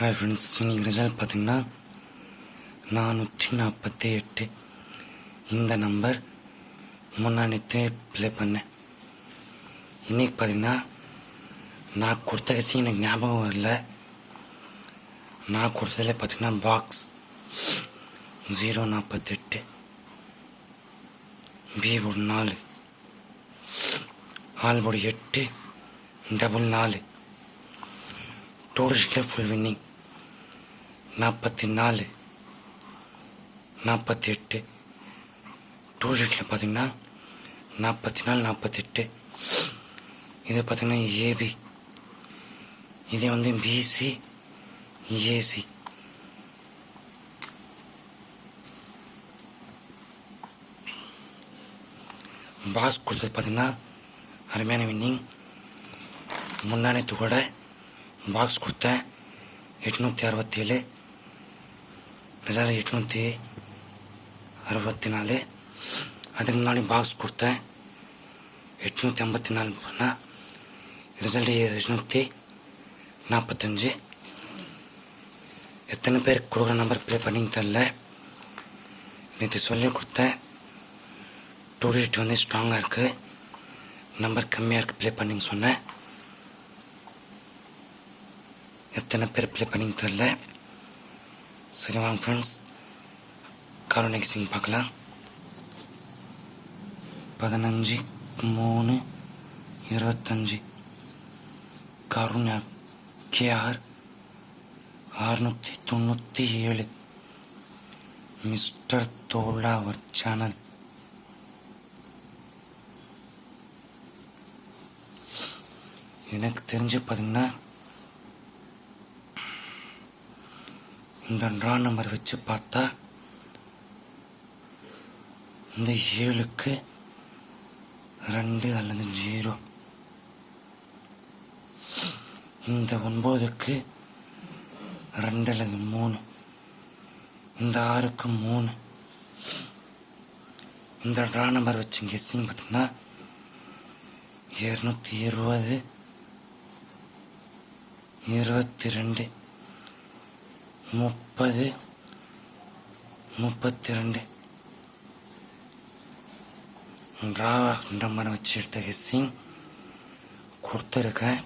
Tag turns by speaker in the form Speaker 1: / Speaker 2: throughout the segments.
Speaker 1: Hi friends இன்றைக்கி result பார்த்தீங்கன்னா நானூற்றி நாற்பத்தி எட்டு இந்த நம்பர் முன்னாடித்தே ப்ளே பண்ணேன். இன்றைக்கி பார்த்தீங்கன்னா நான் கொடுத்த கசி எனக்கு ஞாபகம் வரல. நான் கொடுத்ததில் பார்த்தீங்கன்னா பாக்ஸ் ஜீரோ நாற்பத்தெட்டு. பி போர்டு நாலு. ஆல் போர்டு எட்டு. டபுள் நாலு. டூரிஸ்டில் ஃபுல் வின்னிங் நாற்பத்தி நாலு நாற்பத்தி எட்டு டூரிஸ்டில் பார்த்தீங்கன்னா நாற்பத்தி நாலு நாற்பத்தெட்டு இது பார்த்தீங்கன்னா ஏபி. இது வந்து பிசி ஏசி பாஸ் கொடுத்தது பார்த்தீங்கன்னா அருமையான வின்னிங் முன்னாடி கூட பாக்ஸ் கொடுத்தேன் எட்நூற்றி அறுபத்தேழு. ரிசல்ட் எட்நூற்றி அறுபத்தி நாலு. அதுக்கு முன்னாடி பாக்ஸ் கொடுத்தேன். எட்நூற்றி ஐம்பத்தி நாலு பண்ணால் ரிசல்ட் எட்நூற்றி நாற்பத்தஞ்சு எத்தனை பேர் கொடுக்குற நம்பர் ப்ளே பண்ணிங்க தெரில நேற்று சொல்லி கொடுத்தேன். டூரிஸ்ட் வந்து ஸ்ட்ராங்காக இருக்குது நம்பர் கம்மியாக இருக்குது ப்ளே பண்ணிங்க சொன்னேன். எத்தனை பேர் ப்ளே பண்ணிங்க தெரில சரி வாங்க ஃப்ரெண்ட்ஸ் கருணை சிங் பார்க்கலாம் பதினஞ்சு மூணு இருபத்தஞ்சி கருணா கேஆர் அறுநூற்றி தொண்ணூற்றி ஏழு மிஸ்டர் தோல்லா அவர் சேனல் எனக்கு தெரிஞ்சு பார்த்தீங்கன்னா இந்த ட்ரா நம்பர் வச்சு பார்த்தா இந்த ஏழுக்கு ரெண்டு அல்லது ஜீரோ. இந்த ஒன்பதுக்கு ரெண்டு அல்லது மூணு. இந்த ஆறுக்கு மூணு. இந்த ட்ரா நம்பர் வச்சு கெஸ்ஸிங் பார்த்தீங்கன்னா இருநூத்தி இருபது இருபத்தி ரெண்டு. முப்பது முப்பத்தி ரெண்டு ட்ரா நம்பரை வச்சு எடுத்த கெஸ்ஸிங் கொடுத்துருக்கேன்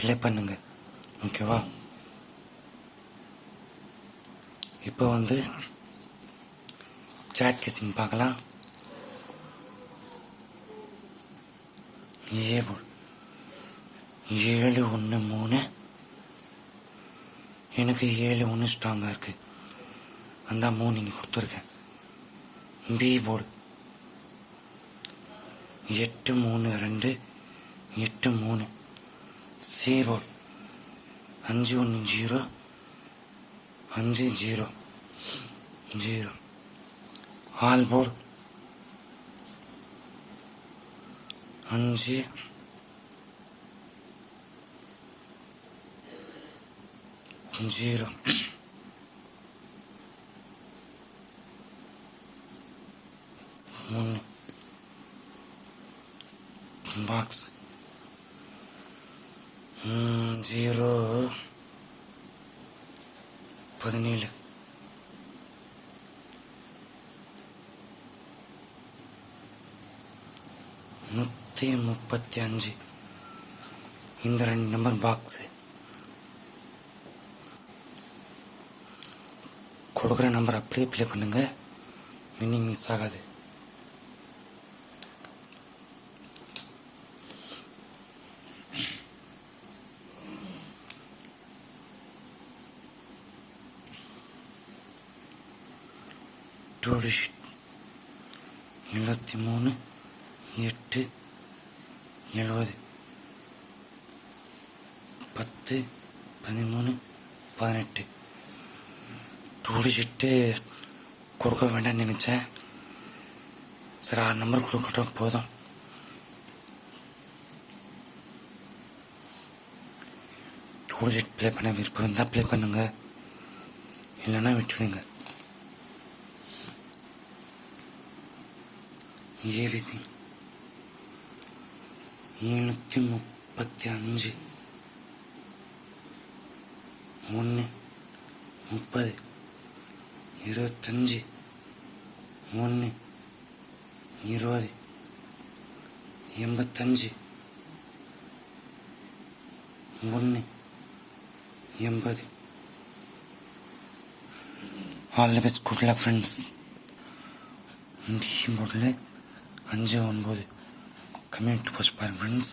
Speaker 1: ப்ளே பண்ணுங்க. ஓகேவா இப்போ வந்து சாட் கெஸிங் பார்க்கலாம். ஏ ஏழு ஒன்று மூணு எனக்கு ஏழு ஒன்று ஸ்ட்ராங்காக இருக்குது அந்த மூணு நீங்கள் கொடுத்துருக்கேன். பி போர்டு எட்டு மூணு ரெண்டு எட்டு மூணு. சி போர்டு அஞ்சு ஒன்று ஜீரோ அஞ்சு ஜீரோ ஜீரோ ஆல் போர்டு அஞ்சு ஜீரோ மூணு பாக்ஸ் ஜீரோ பதினேழு நூற்றி முப்பத்தி அஞ்சு இந்த ரெண்டு நம்பர் பாக்ஸு கொடுக்குற நம்பர் அப்படியே ப்ளே பண்ணுங்கள் வின்னிங் மிஸ் ஆகாது. டூரிஸ்ட் எழுபத்தி மூணு எட்டு எழுபது. பத்து பதிமூணு பதினெட்டு. தூளிச்சிட்டு கொடுக்க வேண்டாம்னு நினச்சேன். சரி ஆறு நம்பர் கொடுக்கட்டும் போதும். டூரிஸ்ட் ப்ளே பண்ண விருப்பம் இருந்தால் ப்ளே பண்ணுங்க. இல்லைன்னா விட்டுடுங்க. ஏபிசி எழுநூற்றி முப்பத்தி அஞ்சு. ஒன்று முப்பது. இருபத்தஞ்சி ஒன்று இருபது எண்பத்தஞ்சு ஒன்று எண்பது. All the best good luck friends இந்தியும் போட்டில் அஞ்சு ஒன்பது. கம்யூனிட்டி போஸ்ட் பாருங்க ஃப்ரெண்ட்ஸ்